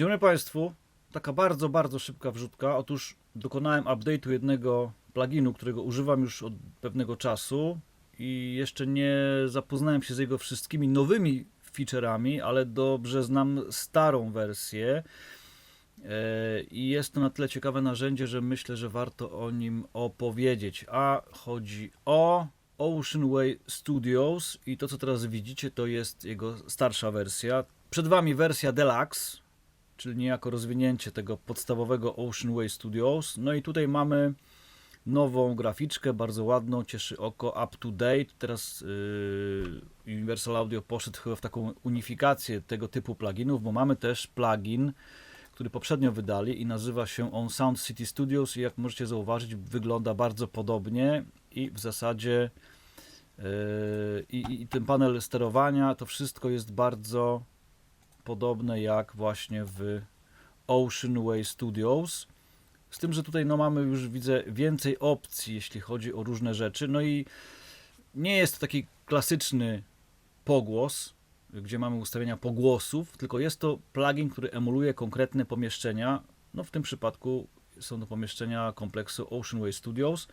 Dzień dobry Państwu. Taka bardzo, bardzo szybka wrzutka. Otóż dokonałem update'u jednego pluginu, którego używam już od pewnego czasu i jeszcze nie zapoznałem się z jego wszystkimi nowymi featureami, ale dobrze znam starą wersję. E, I jest to na tyle ciekawe narzędzie, że myślę, że warto o nim opowiedzieć. A chodzi o Ocean Way Studios i to, co teraz widzicie, to jest jego starsza wersja. Przed Wami wersja Deluxe, czyli niejako rozwinięcie tego podstawowego Ocean Way Studios. No i tutaj mamy nową graficzkę, bardzo ładną, cieszy oko, up to date. Teraz yy, Universal Audio poszedł chyba w taką unifikację tego typu pluginów, bo mamy też plugin, który poprzednio wydali i nazywa się on Sound City Studios i jak możecie zauważyć wygląda bardzo podobnie i w zasadzie yy, i, i ten panel sterowania, to wszystko jest bardzo podobne jak właśnie w Ocean Way Studios. Z tym, że tutaj no, mamy już widzę więcej opcji, jeśli chodzi o różne rzeczy. No i nie jest to taki klasyczny pogłos, gdzie mamy ustawienia pogłosów, tylko jest to plugin, który emuluje konkretne pomieszczenia. No w tym przypadku są to pomieszczenia kompleksu Ocean Way Studios.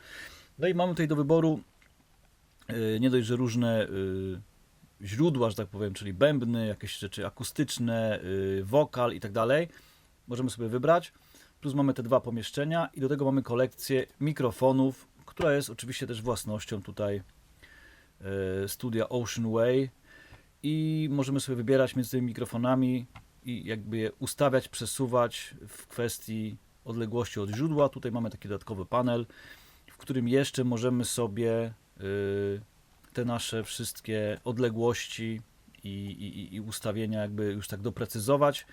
No i mamy tutaj do wyboru yy, nie dość, że różne yy, źródła, że tak powiem, czyli bębny, jakieś rzeczy akustyczne, yy, wokal i tak dalej. Możemy sobie wybrać. Plus mamy te dwa pomieszczenia i do tego mamy kolekcję mikrofonów, która jest oczywiście też własnością tutaj yy, studia Ocean Way i możemy sobie wybierać między tymi mikrofonami i jakby je ustawiać, przesuwać w kwestii odległości od źródła. Tutaj mamy taki dodatkowy panel, w którym jeszcze możemy sobie yy, te nasze wszystkie odległości i, i, i ustawienia jakby już tak doprecyzować.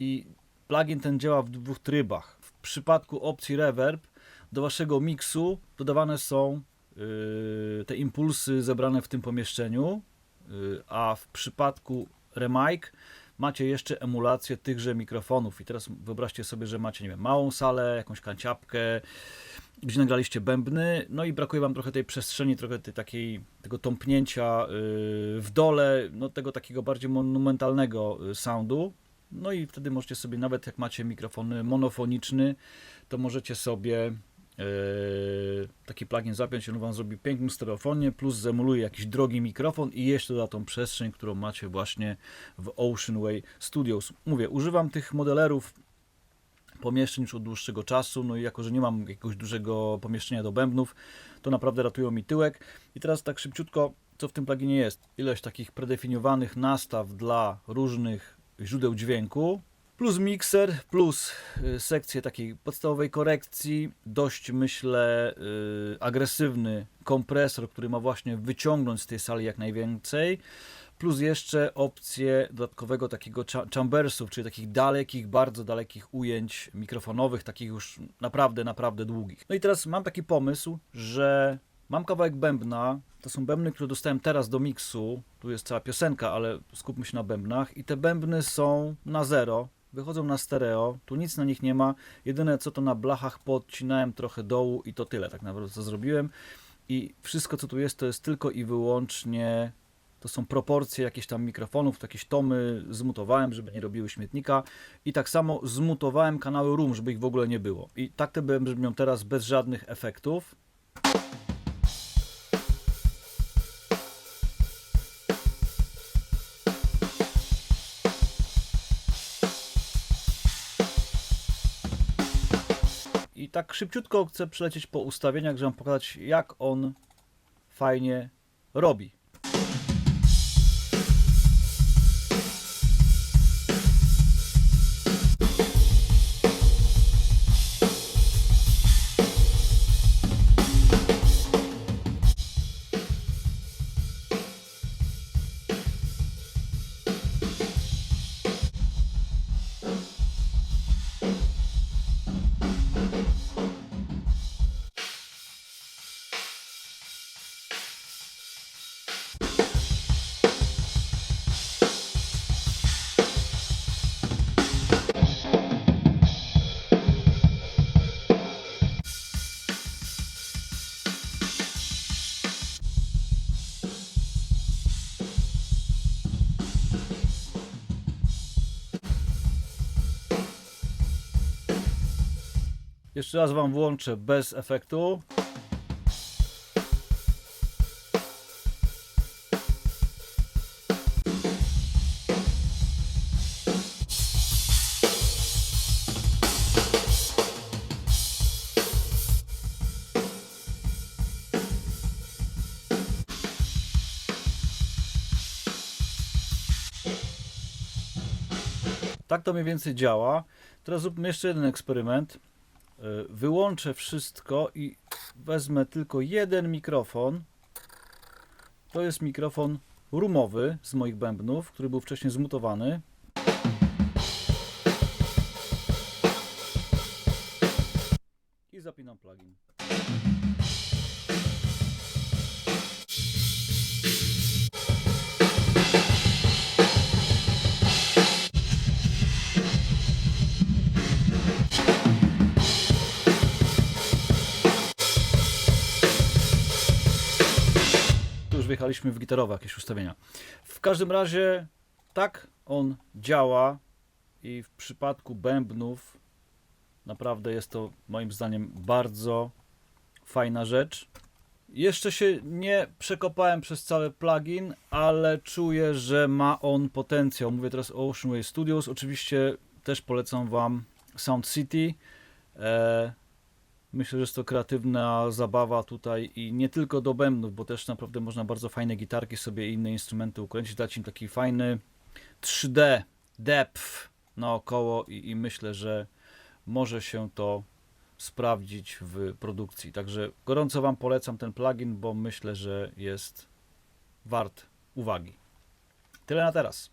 I plugin ten działa w dwóch trybach. W przypadku opcji reverb do waszego miksu dodawane są yy, te impulsy zebrane w tym pomieszczeniu, yy, a w przypadku remike macie jeszcze emulację tychże mikrofonów. I teraz wyobraźcie sobie, że macie nie wiem, małą salę, jakąś kanciapkę, gdzie nagraliście bębny, no i brakuje wam trochę tej przestrzeni, trochę tej takiej, tego tąpnięcia yy, w dole, no tego takiego bardziej monumentalnego yy, soundu. No i wtedy możecie sobie, nawet jak macie mikrofon monofoniczny, to możecie sobie taki plugin zapiąć, on wam zrobi piękną stereofonię, plus zemuluje jakiś drogi mikrofon i jeszcze doda tą przestrzeń, którą macie właśnie w Ocean Way Studios. Mówię, używam tych modelerów pomieszczeń już od dłuższego czasu, no i jako, że nie mam jakiegoś dużego pomieszczenia do bębnów, to naprawdę ratują mi tyłek. I teraz tak szybciutko, co w tym pluginie jest? Ileś takich predefiniowanych nastaw dla różnych źródeł dźwięku, plus mikser, plus y, sekcję takiej podstawowej korekcji, dość myślę y, agresywny kompresor, który ma właśnie wyciągnąć z tej sali jak najwięcej, plus jeszcze opcję dodatkowego takiego cha- chambersów, czyli takich dalekich, bardzo dalekich ujęć mikrofonowych, takich już naprawdę, naprawdę długich. No i teraz mam taki pomysł, że mam kawałek bębna, to są bębny, które dostałem teraz do miksu, tu jest cała piosenka, ale skupmy się na bębnach. I te bębny są na zero, wychodzą na stereo, tu nic na nich nie ma, jedyne co to na blachach podcinałem trochę dołu i to tyle tak naprawdę co zrobiłem. I wszystko co tu jest to jest tylko i wyłącznie to są proporcje jakichś tam mikrofonów, to jakieś tomy. Zmutowałem, żeby nie robiły śmietnika. I tak samo zmutowałem kanały room, żeby ich w ogóle nie było. I tak te brzmią teraz bez żadnych efektów I tak szybciutko chcę przelecieć po ustawieniach, żeby wam pokazać, jak on fajnie robi. Jeszcze raz Wam włączę bez efektu. Tak to mniej więcej działa. Teraz zróbmy jeszcze jeden eksperyment. Y, Wyłączę wszystko i wezmę tylko jeden mikrofon. To jest mikrofon rumowy z moich bębnów, który był wcześniej zmutowany. I zapinam plugin. Wjechaliśmy w gitarowe jakieś ustawienia. W każdym razie tak on działa i w przypadku bębnów naprawdę jest to moim zdaniem bardzo fajna rzecz. Jeszcze się nie przekopałem przez cały plugin, ale czuję, że ma on potencjał. Mówię teraz o Ocean Way Studios. Oczywiście też polecam Wam Sound City. Myślę, że jest to kreatywna zabawa tutaj i nie tylko do bębnów, bo też naprawdę można bardzo fajne gitarki sobie i inne instrumenty ukręcić, dać im taki fajny 3D depth naokoło i, i myślę, że może się to sprawdzić w produkcji. Także gorąco Wam polecam ten plugin, bo myślę, że jest wart uwagi. Tyle na teraz.